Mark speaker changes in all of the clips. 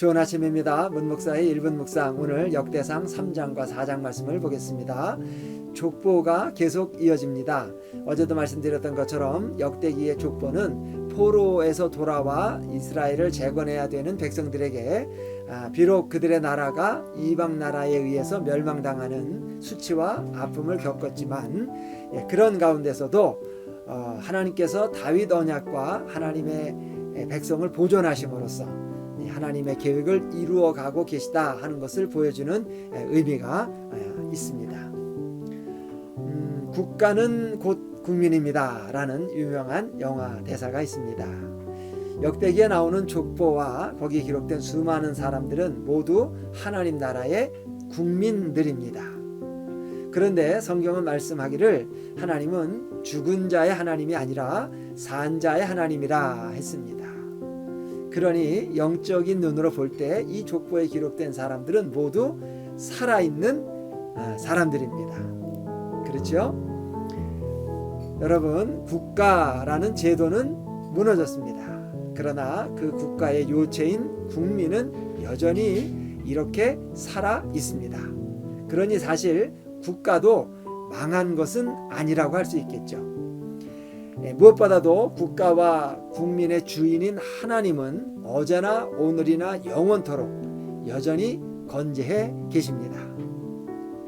Speaker 1: 좋은 아침입니다. 문목사의 1분 묵상 오늘 역대상 3장과 4장 말씀을 보겠습니다. 족보가 계속 이어집니다. 어제도 말씀드렸던 것처럼 역대기의 족보는 포로에서 돌아와 이스라엘을 재건해야 되는 백성들에게 아, 비록 그들의 나라가 이방 나라에 의해서 멸망당하는 수치와 아픔을 겪었지만 예, 그런 가운데서도 어, 하나님께서 다윗 언약과 하나님의 예, 백성을 보존하심으로써 이 하나님의 계획을 이루어 가고 계시다 하는 것을 보여주는 예, 의미가 어, 있습니다. 음, 국가는 곧 국민입니다 라는 유명한 영화 대사가 있습니다. 역대기에 나오는 족보와 거기에 기록된 수많은 사람들은 모두 하나님 나라의 국민들입니다. 그런데 성경은 말씀하기를 하나님은 죽은 자의 하나님이 아니라 산 자의 하나님이라 했습니다. 그러니 영적인 눈으로 볼 때 이 족보에 기록된 사람들은 모두 살아있는 아, 사람들입니다. 그렇죠? 여러분, 국가라는 제도는 무너졌습니다. 그러나 그 국가의 요체인 국민은 여전히 이렇게 살아 있습니다. 그러니 사실 국가도 망한 것은 아니라고 할 수 있겠죠. 예, 무엇보다도 국가와 국민의 주인인 하나님은 어제나 오늘이나 영원토록 여전히 건재해 계십니다.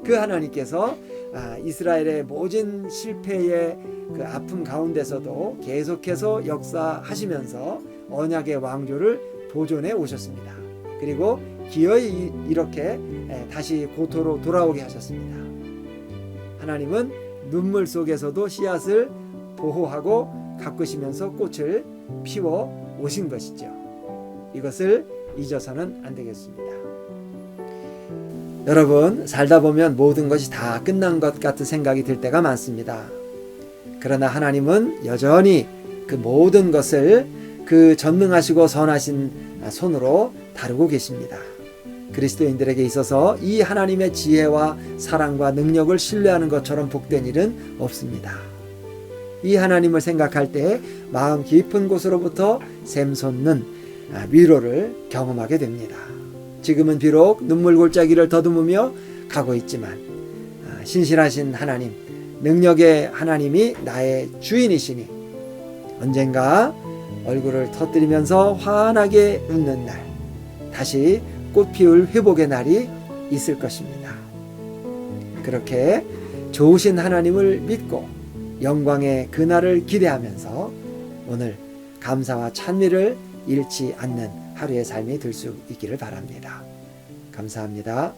Speaker 1: 그 하나님께서 아, 이스라엘의 모진 실패의 그 아픔 가운데서도 계속해서 역사하시면서 언약의 왕조를 보존해 오셨습니다. 그리고 기어이 이렇게 예, 다시 고토로 돌아오게 하셨습니다. 하나님은 눈물 속에서도 씨앗을 보호하고 가꾸시면서 꽃을 피워 오신 것이죠. 이것을 잊어서는 안 되겠습니다. 여러분, 살다 보면 모든 것이 다 끝난 것 같은 생각이 들 때가 많습니다. 그러나 하나님은 여전히 그 모든 것을 그 전능하시고 선하신 손으로 다루고 계십니다. 그리스도인들에게 있어서 이 하나님의 지혜와 사랑과 능력을 신뢰하는 것처럼 복된 일은 없습니다. 이 하나님을 생각할 때 마음 깊은 곳으로부터 샘솟는 위로를 경험하게 됩니다. 지금은 비록 눈물 골짜기를 더듬으며 가고 있지만 신실하신 하나님, 능력의 하나님이 나의 주인이시니 언젠가 얼굴을 터뜨리면서 환하게 웃는 날, 다시 꽃 피울 회복의 날이 있을 것입니다. 그렇게 좋으신 하나님을 믿고 영광의 그날을 기대하면서 오늘 감사와 찬미를 잃지 않는 하루의 삶이 될 수 있기를 바랍니다. 감사합니다.